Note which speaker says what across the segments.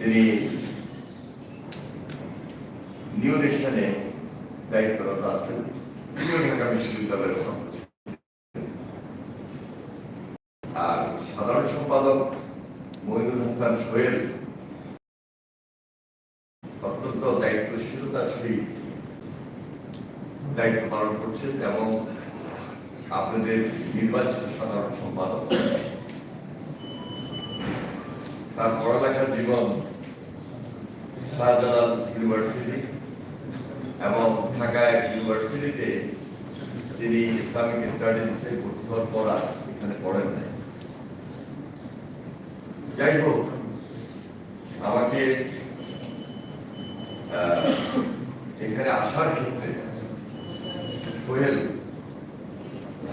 Speaker 1: তিনি নিউ নেশনে দায়িত্বরত আছেন। তিনিও ঢাকা বিশ্ববিদ্যালয়ের আর সাধারণ সম্পাদক মহিনুল হাসান সোহেল অত্যন্ত দায়িত্বশীলতার সহিত দায়িত্ব পালন করছেন এবং আপনাদের নির্বাচিত সাধারণ সম্পাদক তার পড়ালেখার জীবন শাহজালাল ইউনিভার্সিটি এবং ঢাকা ইউনিভার্সিটিতে তিনি ইসলামিক স্টাডিজে ভর্তি হওয়ার পর এখানে পড়েন নাই। যাই হোক, আমাকে এখানে আসার ক্ষেত্রে সোহেল,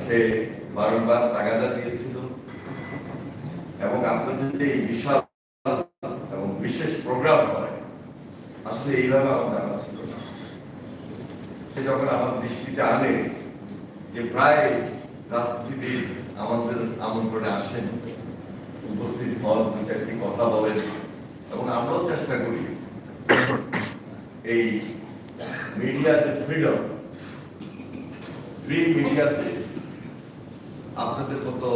Speaker 1: সে বারংবার তাগাদা দিয়েছিল এবং আপনাদের যে এই বিশাল এবং বিশেষ প্রোগ্রাম হয় আসলে এইভাবে আমার জানা ছিল না। সে যখন আমার দৃষ্টিতে আনে যে প্রায় রাজনীতিবিদ আমাদের আমন্ত্রণে আসেন, উপস্থিত হন, দু চারটি কথা বলেন এবং আমরাও চেষ্টা করি এই মিডিয়াতে ফ্রিডম ফ্রি মিডিয়াতে আপনাদের মতো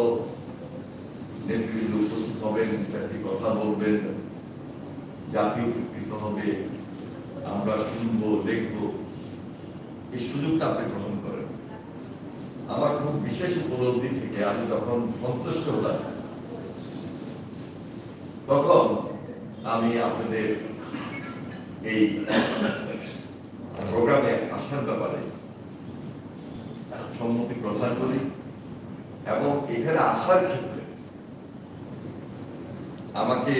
Speaker 1: নেতৃবৃন্দ উপস্থিত হবেন চারটি কথা বলবেন জাতীয় উপকৃত হবে, আমরা শুনব, দেখব। এই সুযোগটা আপনি গ্রহণ করেন। আমার খুব বিশেষ উপলব্ধি থেকে আমি যখন সন্তুষ্ট হলাম, তখন আমি আপনাদের এই প্রোগ্রামে আসার ব্যাপারে সম্মতি প্রদান করি এবং এখানে আসার ক্ষেত্রে আমাকে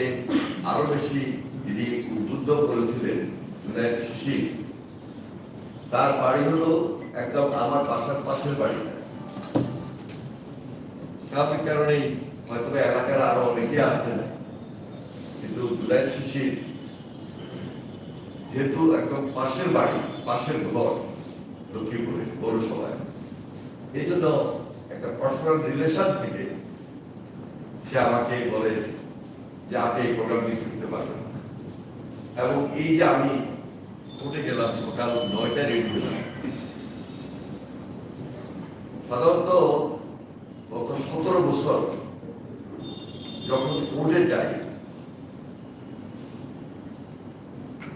Speaker 1: আরও বেশি যিনি উদ্বুদ্ধ করেছিলেন জুনায়দ শিশির। তার বাড়ি হলো একদম আমার বাসার পাশের বাড়ি স্বাভাবিক কারণেই হয়তো এলাকার আরও অনেকে আছেন, কিন্তু জুলাই যেহেতু একদম পাশের বাড়ি, পাশের ঘর, লক্ষ্মীপুরে পৌরসভায়, এই জন্য একটা পার্সোনাল রিলেশন থেকে সে আমাকে বলে যে আপনি এই প্রোগ্রাম মিস করতে পারবেন। এবং এই যে আমি কোর্টে গেলাম, সকাল নয়টা রেডি হলাম। সাধারণত গত সতেরো বছর যখন কোর্টে যাই,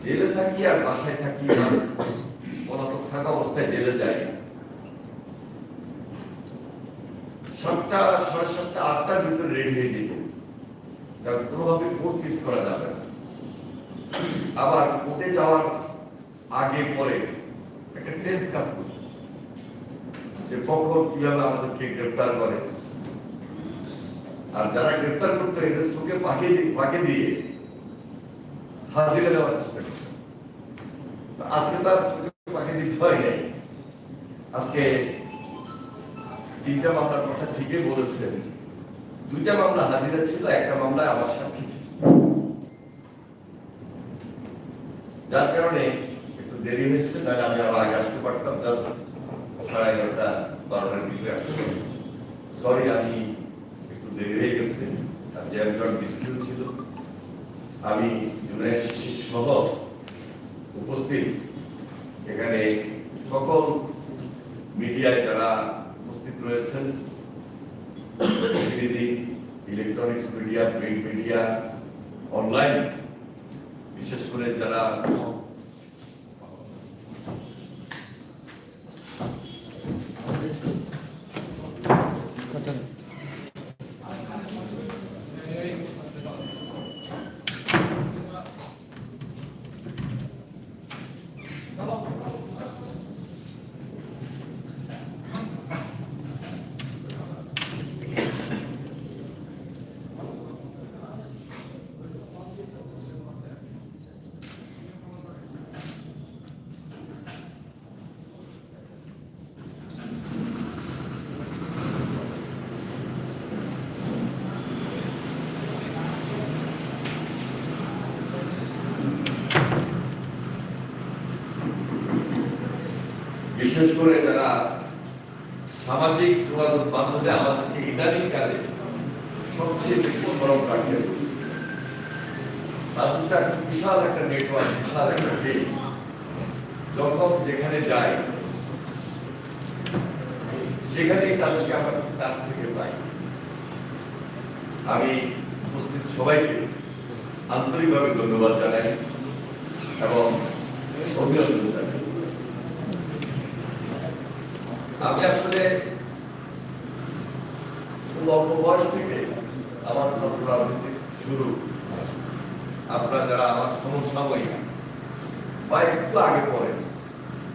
Speaker 1: জেলে থাকি আর বাসায় থাকি বা পলাতক থাকা অবস্থায় জেলে যাই। সাতটা, সাড়ে সাতটা, আটটার ভিতরে রেডি হয়ে যেত। কারণ কোনোভাবে কোর্ট মিস করা যাবে না। আবার কোর্টে যাওয়ার আগে পরে একটা টেন্স কাজ করছে। যে কখন কীভাবে আমাদেরকে করে। আর যারা এদের চোখে পাখি পাখি দিয়ে হাজিরা দেওয়ার চেষ্টা আজকে তার পাখি দিতে হয় নাই। আজকে তিনটা মামলার কথা ঠিকই বলেছেন। দুইটা মামলা হাজিরা ছিল, একটা মামলায় আমার সাক্ষী ছিল। যার কারণে দেরি হয়েছে নাহলে আমি আরও আগে আসতে পারতাম জাস্ট সাড়ে এগারোটা, বারোটার ভিতরে আসতে সরি আমি একটু দেরি হয়ে গেছে, আর যে একজন বৃষ্টিও ছিল, আমি জুলাই সহ উপস্থিত। এখানে সকল মিডিয়ায় যারা উপস্থিত রয়েছেন, প্রতিনিধি electronics media print media online বিশেষ করে যারা বিশেষ করে যারা সামাজিক যোগাযোগ মাধ্যমে আমাদেরকে ইদানিং কালে সবচেয়ে বেশি গরম রাখে তাদেরটা বিশাল একটা নেটওয়ার্ক বিশাল একটা ফিল্ড যখন যেখানে যাই, সেখানেই তাদেরকে আমার কাছ থেকে পাই। আমি উপস্থিত সবাইকে আন্তরিকভাবে ধন্যবাদ জানাই এবং অভিনন্দন জানাই আমি আসলে অল্প বয়স থেকে আমার রাজনীতি শুরু। আপনারা যারা আমার সমসাময়িক, বা একটু আগে পরে,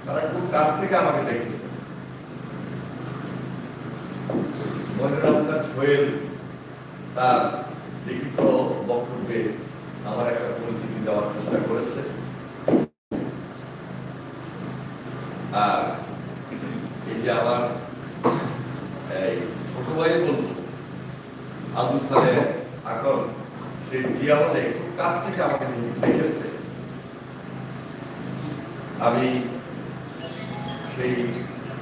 Speaker 1: তারা খুব কাছ থেকে আমাকে হাসান সোহেল, তার লিখিত বক্তব্যে আমার একটা পরিচিতি দেওয়ার চেষ্টা করেছে আর এই যে আমার এই ছোট ভাই বলব আবু সালে আকল সেই জিয়ামলে খুব কাছ থেকে আমাকে দেখেছে আমি সেই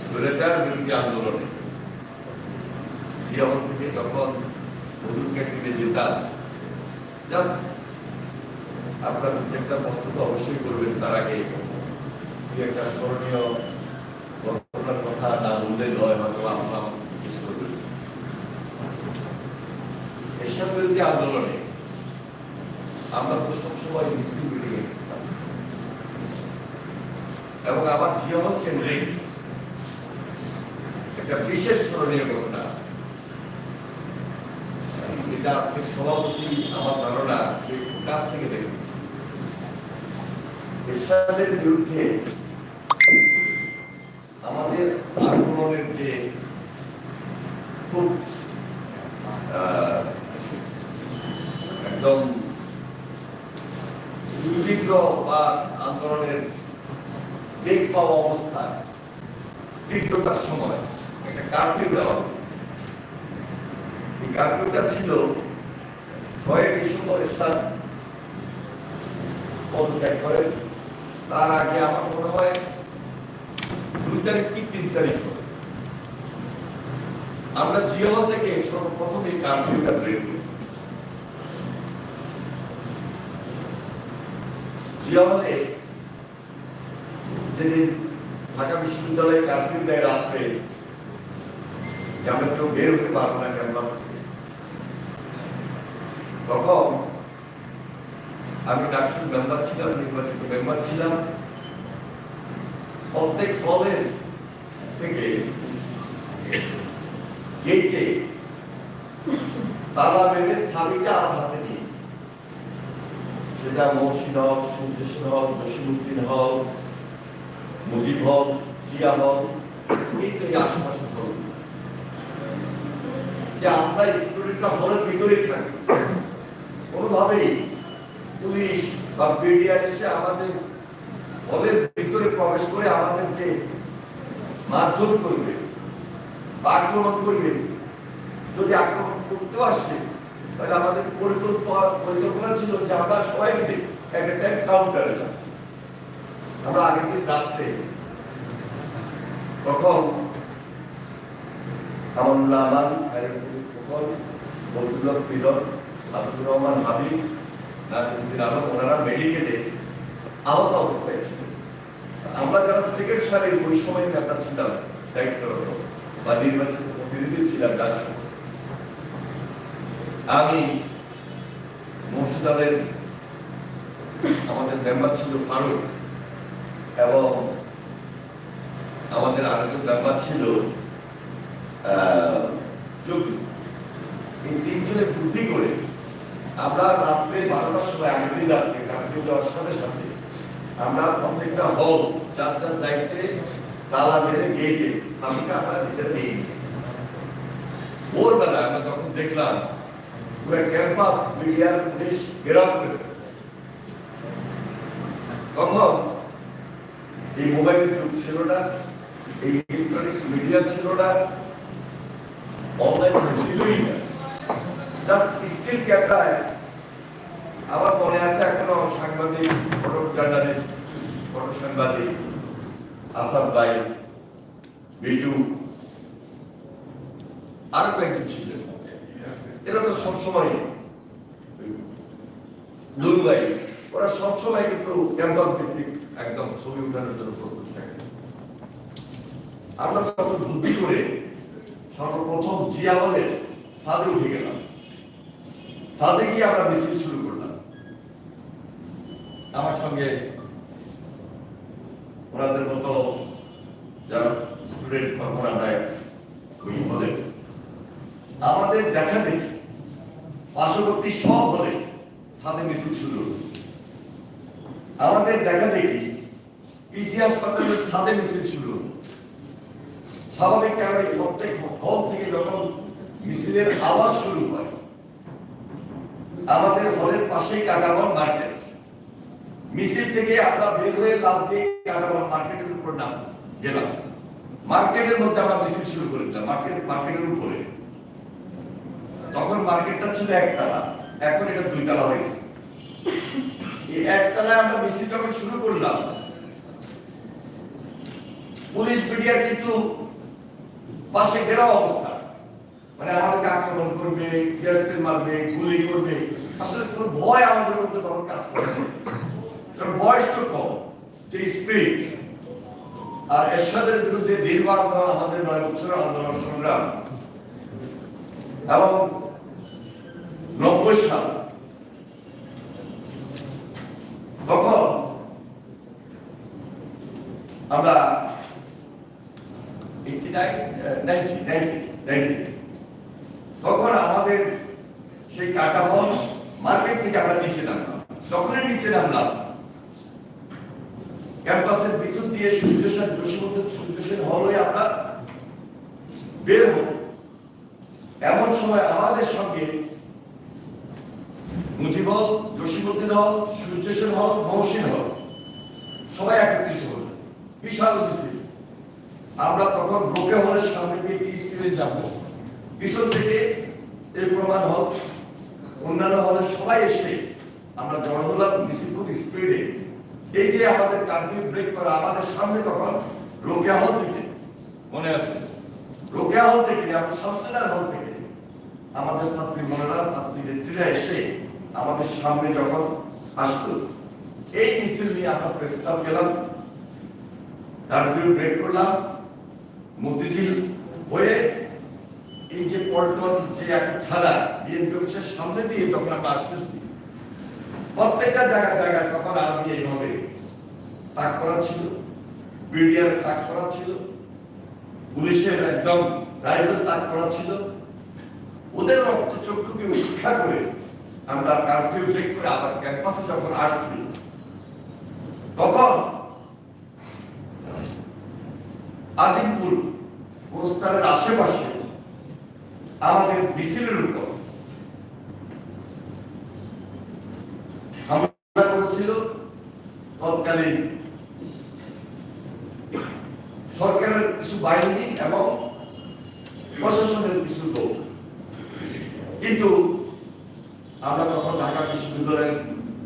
Speaker 1: স্বৈরাচার বিরোধী আন্দোলনে জিয়ামল থেকে যখন হুজুর ক্যান্টিনে যেতাম জাস্ট আপনার একটা প্রস্তুত অবশ্যই করবেন তার আগে দুই একটা স্মরণীয় ঘটনার কথা আপনার কিছু এসব আন্দোলনে আমরা তো সবসময় মিছিল থাকতাম। এবং আমার জীবন কেন্দ্রিক একটা বিশেষ স্মরণীয় ঘটনা এটা আজকে সভাপতি আমার ধারণা কাছ থেকে দেখেছে এরশাদের বিরুদ্ধে আমাদের আন্দোলনের যে খুব একদম তীব্র বা আন্দোলনের বেগ পাওয়া অবস্থায় তীব্রতার সময়, একটা কার্ফিউ দেওয়া হয়েছে কার্ফিউটা ছিল ছয় ডিসেম্বর এরশাদ পদত্যাগ করেন তার আগে আমার মনে হয় দুই তারিখ কি তিন তারিখ। আমরা জিওল থেকে সর্বপ্রথম এই কার্ফিউটা ব্রেক করি। জিওলে যেদিন ঢাকা বিশ্ববিদ্যালয়ে দেয় রাত্রে আমরা কেউ বের হতে পারব না ক্যাম্পাস থেকে। তখন আমি ডাকসুর মেম্বার ছিলাম, নির্বাচিত মেম্বার ছিলাম। প্রত্যেক হলের থেকে গেটে। তালা মেরে সাবিটা আমার হাতে নিয়ে। হক সূর্যসেন হক হক, মুজিব হক, জিয়া হক আশেপাশে হল। যে আমরা স্টুডেন্টরা হলের ভিতরেই থাকি। কোনোভাবেই পুলিশ বা বিডিআর এসে আমাদের হলের ভিতরে প্রবেশ করে আমাদেরকে মারধর করবে। বা আক্রমণ করবে। যদি আক্রমণ করতেও আসছে তাহলে আমাদের পরিকল্পনা পরিকল্পনা ছিল যে আমরা সবাই মিলে একটা কাউন্টারে যাব। আমরা আগের দিন রাত্রে তখন অবস্থায় আমরা যারা সেকেন্ড সারির ওই সময় আমরা ছিলাম, দায়িত্বরত। বা নির্বাচিত প্রতিনিধি ছিলাম ডাকসু আমি মুর্শিদাবাদের আমাদের মেম্বার ছিল ফারুক এবং আমাদের আরেকজন মেম্বার ছিল জগু। এই তিনজনে বুদ্ধি করে আমরা রাত্রে বারোটার সময় আগের দিন রাত্রে কার্ফিউ দেওয়ার সাথে সাথে আমরা প্রত্যেকটা হল যার যার দায়িত্বে তালা মেরে গেটে স্বামীকে আমরা নিজের নিয়ে ভোরবেলা আমরা যখন দেখলাম পুরো ক্যাম্পাস, মিডিয়ার পুলিশ ঘেরাও করে। তখন এই মোবাইলের যুগ ছিল না, এই ইলেকট্রনিক্স মিডিয়া ছিল না অনলাইন ছিলই না জাস্ট স্টিল ক্যামেরায় আমার মনে আছে এখনও সাংবাদিক ফটো জার্নালিস্ট ফটো সাংবাদিক আসাদ ভাই বিটু আরও কয়েকজন ছিলেন এরা তো সবসময় দুর্গাই ওরা সবসময় কিন্তু ক্যাম্পাস ভিত্তিক একদম ছবি উঠানোর জন্য প্রস্তুত থাকে। আমরা তখন বুদ্ধি করে সর্বপ্রথম জিয়া হলের ছাদে উঠে গেলাম। ছাদে গিয়ে আমরা মিছিল শুরু করলাম। আমার সঙ্গে ওনাদের মতো যারা স্টুডেন্ট তখন আমরা ওই হলে। আমাদের দেখা দেখি, পার্শ্ববর্তী সব হলে ছাদে মিছিল শুরু আমাদের দেখা দেখি পিজি হাসপাতালের ছাদে মিছিল শুরু স্বাভাবিক কারণে প্রত্যেক হল থেকে যখন মিছিলের আওয়াজ শুরু হয়, আমাদের হলের পাশেই কাটাবন মার্কেট। মিছিল থেকে আমরা বের হয়ে লাভ দিয়ে কাটাবন মার্কেটের উপর নাম গেলাম। মার্কেটের মধ্যে আমরা মিছিল শুরু করে দিলাম, মার্কেট, মার্কেটের উপরে। তখন মার্কেটটা ছিল একতলা, এখন এটা দুইতলা হয়েছে। এই একতলায় আমরা যখন শুরু করলাম, পুলিশ মিডিয়ার কিন্তু পাশে ঘেরা অবস্থা। মানে আমাদেরকে আক্রমণ করবে মারবে, গুলি করবে। আসলে কোনো ভয় আমাদের মধ্যে তখন কাজ করে বয়স তো কম, যে স্পিড আর এরশাদের বিরুদ্ধে দীর্ঘান আমাদের নয় বছর আন্দোলন সংগ্রাম। এবং নব্বই সাল, তখন আমরা তখন আমাদের সেই কাটা কাটাবন মার্কেট থেকে আমরা নিচে নামলাম। তখনই নিচে নামলাম। ক্যাম্পাসের ভিতর দিয়ে সূর্যসেন যোশীমন্ত সূর্যসেন হল আমরা বের হব। এমন সময় আমাদের সঙ্গে মুজিবল জসীমুদ্দিন হল সূর্যসেন হল, মহসিন হল। সবাই একত্রিত হল। বিশাল মিছিল। আমরা তখন রোকে হলের সামনে দিয়ে টি স্কুলে যাব। পিছন থেকে এই প্রমাণ হল, অন্যান্য হলে সবাই এসে আমরা জড়ো হলাম মিছিল খুব স্পিডে। এই যে আমাদের ব্রেক করা আমাদের সামনে তখন রোকেয়া হল থেকে, মনে আছে? রোকেয়া হল থেকে হল থেকে আমাদের ছাত্রী মনেরা ছাত্রী নেত্রীরা এসে আমাদের সামনে যখন আসতো এই মিছিল নিয়ে আমরা গেলাম ব্রেক করলাম, মতিঝিল হয়ে এই যে পল্টন, যে একটা থানা বিএনপি সামনে দিয়ে যখন আমরা আসতেছি। প্রত্যেকটা জায়গায় জায়গায় তখন আর্মি এইভাবে তাক করা ছিল বিডিআর তাক করা ছিল, পুলিশের একদম রাইফেল তাক করা ছিল। ওদের রক্ত চক্ষুকে উপেক্ষা করে আমরা কারফিউ ব্রেক করে আবার ক্যাম্পাসে যখন আসছি, তখন আজিমপুর গোস্তানের আশেপাশে আমাদের মিছিলের উপর হামলা করেছিল। তৎকালীন সরকারের কিছু বাহিনী এবং প্রশাসনের কিছু লোক। কিন্তু আমরা তখন ঢাকা বিশ্ববিদ্যালয়ের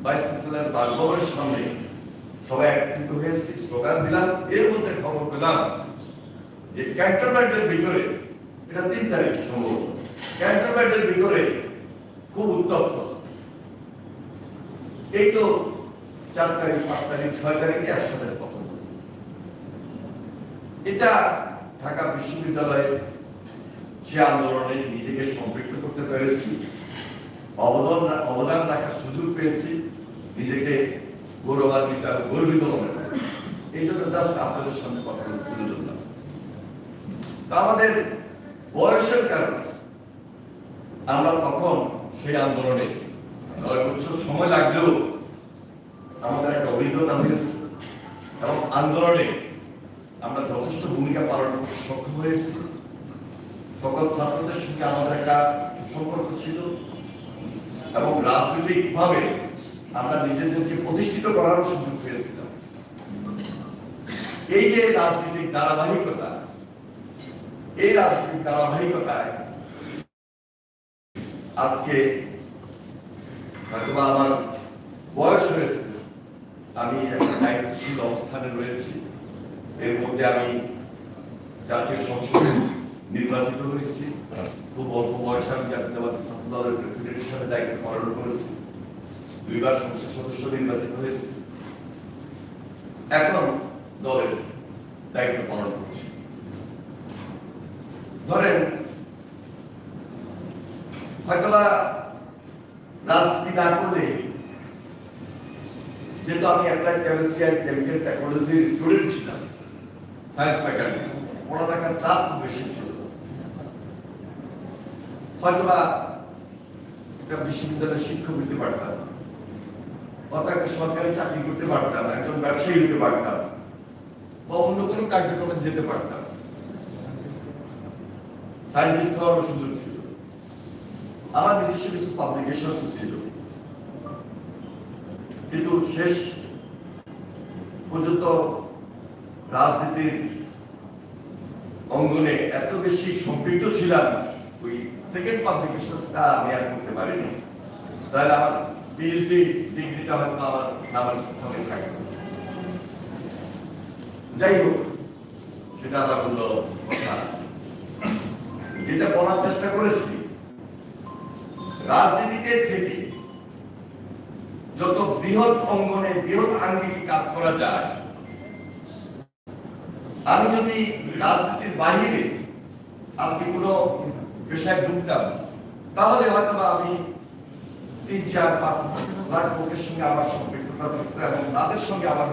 Speaker 1: ভাইস চ্যান্সেলর বাসভবনের সামনে সবাই একত্রিত হয়েছি স্লোগান দিলাম। এর মধ্যে খবর পেলাম যে ক্যান্টনমেন্টের ভিতরে, এটা তিন তারিখ সম্ভবত, ক্যান্টনমেন্টের ভিতরে খুব উত্তপ্ত। এই তো চার তারিখ, পাঁচ তারিখ, ছয় তারিখে একসাথে প্রথম এটা ঢাকা বিশ্ববিদ্যালয়ে সে আন্দোলনে নিজেকে সম্পৃক্ত করতে পেরেছি, অবদান অবদান রাখার সুযোগ পেয়েছি, নিজেকে গৌরবান্বিত গর্বিত মনে করি। এই জন্য জাস্ট আপনাদের সামনে কথাগুলো তুলে ধরলাম। আমাদের বয়সের কারণে আমরা তখন সেই আন্দোলনে নয় বছর সময় লাগলেও আমাদের একটা অভিজ্ঞতা হয়েছে। এবং আন্দোলনে আমরা যথেষ্ট ভূমিকা পালন করতে সক্ষম হয়েছি। সকল ছাত্রদের সঙ্গে আমাদের একটা সুসম্পর্ক ছিল এবং রাজনৈতিক ভাবে আমরা নিজেদেরকে প্রতিষ্ঠিত করারও সুযোগ পেয়েছিলাম। এই যে রাজনৈতিক ধারাবাহিকতা, এই রাজনৈতিক ধারাবাহিকতায় আজকে হয়তোবা আমার বয়স হয়েছে, আমি একটা দায়িত্বশীল অবস্থানে রয়েছি। এর মধ্যে আমি জাতীয় সংসদে নির্বাচিত হয়েছি, খুব অল্প বয়সে আমি জাতীয়তাবাদী ছাত্র দলের প্রেসিডেন্ট হিসাবে দায়িত্ব পালন করেছি। দুইবার সংসদ সদস্য নির্বাচিত হয়েছে। এখন দলের দায়িত্ব পালন করছি। ধরেন, হয়তোবা রাজনীতি না করলে যেহেতু আমি অ্যাপ্লাইড কেমিস্ট্রি অ্যান্ড কেমিক্যাল টেকনোলজির স্টুডেন্ট ছিলাম সায়েন্স ফ্যাকাল্টি পড়ালেখার চাপ খুব বেশি ছিল। হয়তোবা একটা বিশ্ববিদ্যালয়ের শিক্ষক হতে পারতাম। অথবা একটা সরকারি চাকরি করতে পারতাম, একজন ব্যবসায়ী হতে পারতাম, বা অন্য কোনো কার্যক্রমে যেতে পারতাম। সায়েন্টিস্ট হওয়ার সুযোগ ছিল। আমার নিজস্ব কিছু পাবলিকেশন ছিল। কিন্তু শেষ পর্যন্ত রাজনীতির অঙ্গনে এত বেশি সম্পৃক্ত ছিলাম, ওই সেকেন্ড পাবলিকেশনটা আমি আর করতে পারিনি। তাহলে আমার পিএইচডি ডিগ্রিটা হয়তো আমার যাই হোক, সেটা আবার অন্য কথা। যেটা বলার চেষ্টা করেছি, রাজনীতিতে থেকে যত বৃহৎ অঙ্গনে বৃহৎ আঙ্গিকে কাজ করা যায় আমি যদি রাজনীতির বাহিরে আজকে কোনো পেশায় ঢুকতাম, তাহলে হয়তো আমি তিন, চার, পাঁচ লাখ লোকের সঙ্গে আমার সম্পৃক্ততা থাকতো এবং তাদের সঙ্গে আমার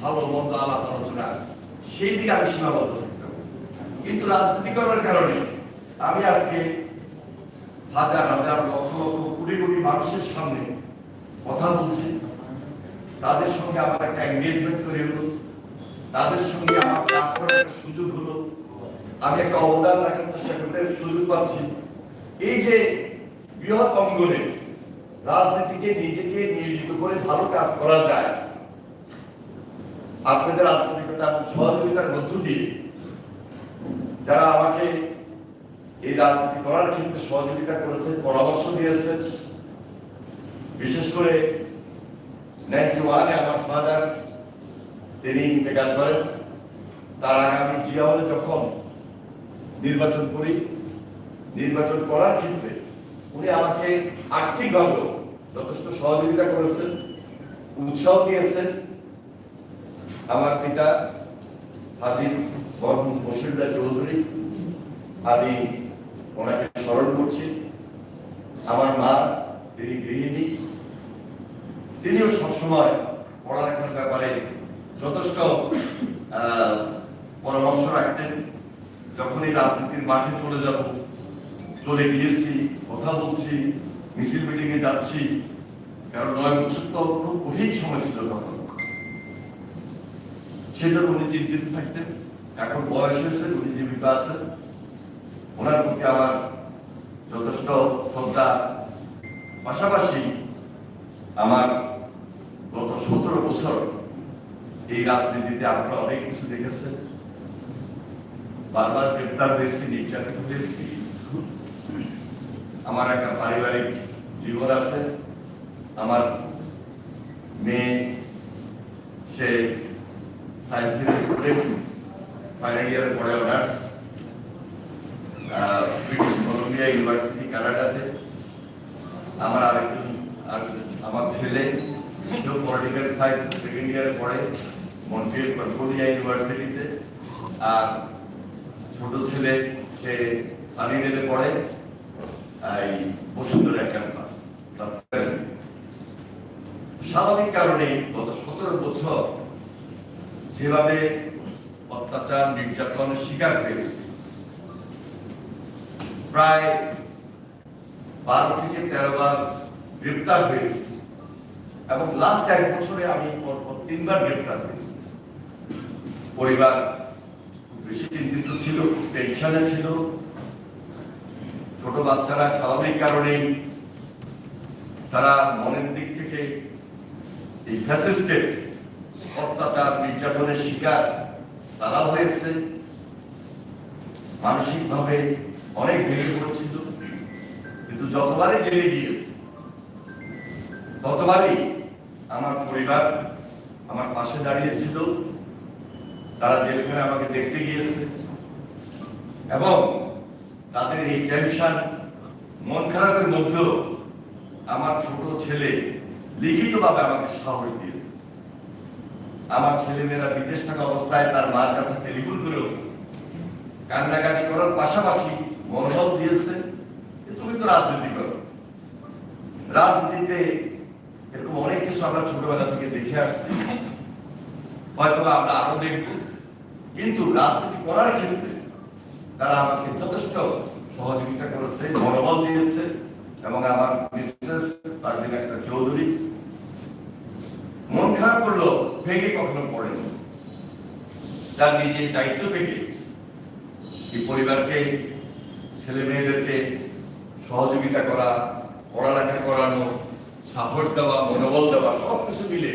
Speaker 1: ভালো মন্দ আলাপ আলোচনা, সেই দিকে আমি সীমাবদ্ধ কিন্তু রাজনীতি করার কারণে আমি আজকে হাজার হাজার, লক্ষ লক্ষ, কোটি কোটি মানুষের সামনে কথা বলছি। তাদের সঙ্গে আমার একটা এঙ্গেজমেন্ট তৈরি হলো। তাদের সঙ্গে আমার কাজ করার সুযোগ হলো। আমি একটা অবদান রাখার চেষ্টা করতে সুযোগ পাচ্ছি। এই যে বৃহৎ অঙ্গনে রাজনীতিকে নিজেকে নিয়োজিত করে ভালো কাজ করা যায়, আপনাদের আন্তরিকতা এবং সহযোগিতার মধ্য দিয়ে যারা আমাকে এই রাজনীতি করার ক্ষেত্রে সহযোগিতা করেছে পরামর্শ দিয়েছেন, বিশেষ করে নাইনটি ওয়ানে আমার ফাদার তিনি ইন্তেকাল করেন তার আগে আমি জিয়াওয়ালে যখন নির্বাচন করি, নির্বাচন করার ক্ষেত্রে উনি আমাকে আর্থিকভাবে যথেষ্ট সহযোগিতা করেছেন, উৎসাহ দিয়েছেন। আমার পিতা হাজি মোহাম্মদ বসিরুল্লাহ চৌধুরী, আমি ওনাকে স্মরণ করছি। আমার মা, তিনি গৃহিণী। তিনিও সবসময় পড়ালেখার ব্যাপারে যথেষ্ট পরামর্শ রাখতেন। যখনই রাজনীতির মাঠে চলে যাব, চলে গিয়েছি, কথা বলছি, মিছিল মিটিং এ যাচ্ছি, কারণ নয় বছর তো খুব কঠিন সময় ছিল তখন। সেজন্য উনি চিন্তিত থাকতেন। এখন বয়স হয়েছে, উনি জীবিত আছেন। ওনার প্রতি আমার যথেষ্ট শ্রদ্ধা। পাশাপাশি আমার গত সতেরো বছর এই রাজনীতিতে আপনারা অনেক কিছু দেখেছেন। বারবার গ্রেপ্তার হয়েছি, নির্যাতিত হয়েছি। আমার একটা পারিবারিক জীবন আছে। আমার মেয়ে, সে সায়েন্সের স্টুডেন্ট ফাইনাল ইয়ারে পড়ে অনার্স ব্রিটিশ কলম্বিয়া ইউনিভার্সিটি কানাডাতে আমার আরেকজন আমার ছেলে, সেও পলিটিক্যাল সায়েন্স সেকেন্ড ইয়ারে পড়ে। মন্ট্রিয়াল কনকর্ডিয়া ইউনিভার্সিটিতে। আর ছোট ছেলে, সে সানিডেলে পড়ে এই বসুন্ধরা ক্যাম্পাস, ক্লাস স্বাভাবিক কারণে গত সতেরো বছর যেভাবে অত্যাচার, নির্যাতনের শিকার হয়েছে, প্রায় বারো থেকে তেরো বার গ্রেপ্তার হয়েছে। এবং লাস্ট এক বছরে আমি পরপর তিনবার গ্রেপ্তার হয়েছি। পরিবার বেশি চিন্তিত ছিল টেনশনে ছিল। ছোট বাচ্চারা স্বাভাবিক কারণেই তারা মনের দিক থেকে এই ফ্যাসিস্টের অত্যাচার, নির্যাতনের শিকার তারা হয়েছে। মানসিকভাবে অনেক ভেঙে পড়ছিল। কিন্তু যতবারই জেলে গিয়েছে, ততবারই আমার পরিবার আমার পাশে দাঁড়িয়েছিল। তারা জেলখানে আমাকে দেখতে গিয়েছে। এবং তাদের এই টেনশন মন খারাপের মধ্যেও আমার ছোট ছেলে লিখিতভাবে আমাকে সাহস দিয়েছে। আমার ছেলেমেয়েরা বিদেশ থাকা অবস্থায় তার মার কাছে টেলিফোন করেও কান্নাকাটি করার পাশাপাশি মনোভাব দিয়েছে যে, তুমি তো রাজনীতি করো। রাজনীতিতে এরকম অনেক কিছু আমরা ছোটবেলা থেকে দেখে আসছি। হয়তো আমরা আরও দেখব। কিন্তু রাজনীতি করার ক্ষেত্রে তারা আমাকে যথেষ্ট সহযোগিতা করেছে মনোবল দিয়েছে এবং আমার মিসেস পারভিন একটা চৌধুরী। মন খারাপ করল ভেঙে কখনো পড়েনি। তার নিজের দায়িত্ব থেকে এই পরিবারকে ছেলে মেয়েদেরকে সহযোগিতা করা পড়ালেখা করানো সাহস দেওয়া মনোবল দেওয়া সব কিছু মিলে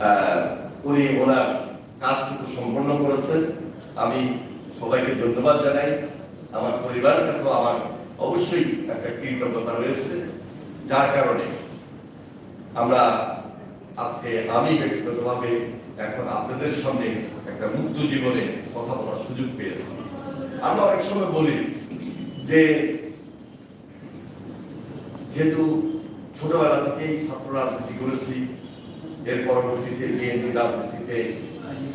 Speaker 1: আহ, উনি ওনার কাজটুকু সম্পন্ন করেছেন। আমি সবাইকে ধন্যবাদ জানাই। আমার পরিবারের কাছেও আমার অবশ্যই একটা কৃতজ্ঞতা রয়েছে। যার কারণে আমরা আজকে আমি ব্যক্তিগতভাবে এখন আপনাদের সামনে একটা মুক্ত জীবনে কথা বলার সুযোগ পেয়েছি। আমরা অনেক সময় বলি যে, যেহেতু ছোটবেলা থেকেই ছাত্র রাজনীতি করেছি এর পরবর্তীতে বিএনপি রাজনীতিতে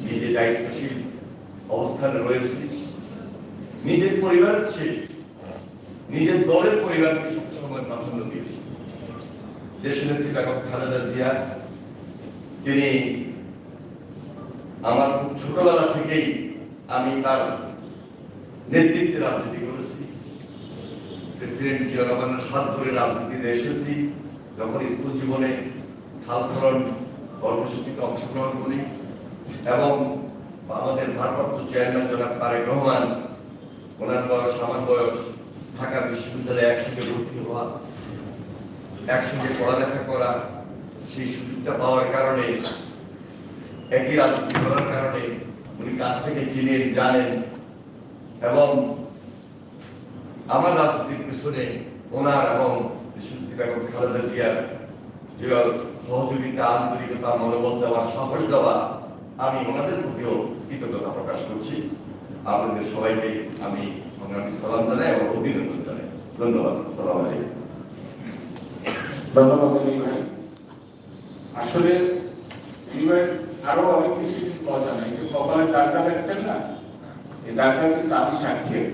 Speaker 1: নিজে দায়িত্বশীল অবস্থানে রয়েছি। নিজের পরিবার চেয়ে নিজের দলের পরিবারকে সবসময় প্রাধান্য দিয়েছি। দেশনেত্রী বেগম খালেদা জিয়া, তিনি আমার ছোটবেলা থেকেই আমি তার নেতৃত্বে রাজনীতি করেছি। প্রেসিডেন্ট জিয়া রহমানের হাত ধরে রাজনীতিতে এসেছি। যখন স্কুল জীবনে খনন কর্মসূচিতে অংশগ্রহণ করি এবং আমাদের ভারপ্রাপ্ত চেয়ারম্যান জনাব তারেক রহমান, ওনার বয়স, আমার বয়স ঢাকা বিশ্ববিদ্যালয়ে একসঙ্গে ভর্তি হওয়া, একসঙ্গে পড়ালেখা করা সেই সুযোগটা পাওয়ার কারণে, একই রাজনীতি করার কারণে উনি কাছ থেকে চিনেন, জানেন এবং আমার রাজনীতির পিছনে ওনার এবং বেগম খালেদা জিয়ার যে সহযোগিতা আন্তরিকতা মনোবল দেওয়া, সাহস দেওয়া, আমি ওনাদের প্রতিও কৃতজ্ঞতা প্রকাশ করছি। আপনাদের সবাইকে আমি সংগ্রামী সালাম জানাই এবং অভিনন্দন জানাই। ধন্যবাদ। সালাম আলাইকুম।
Speaker 2: ধন্যবাদ আসলে আরও অনেক কিছু না। এই দাগটা কিন্তু আমি সাক্ষী।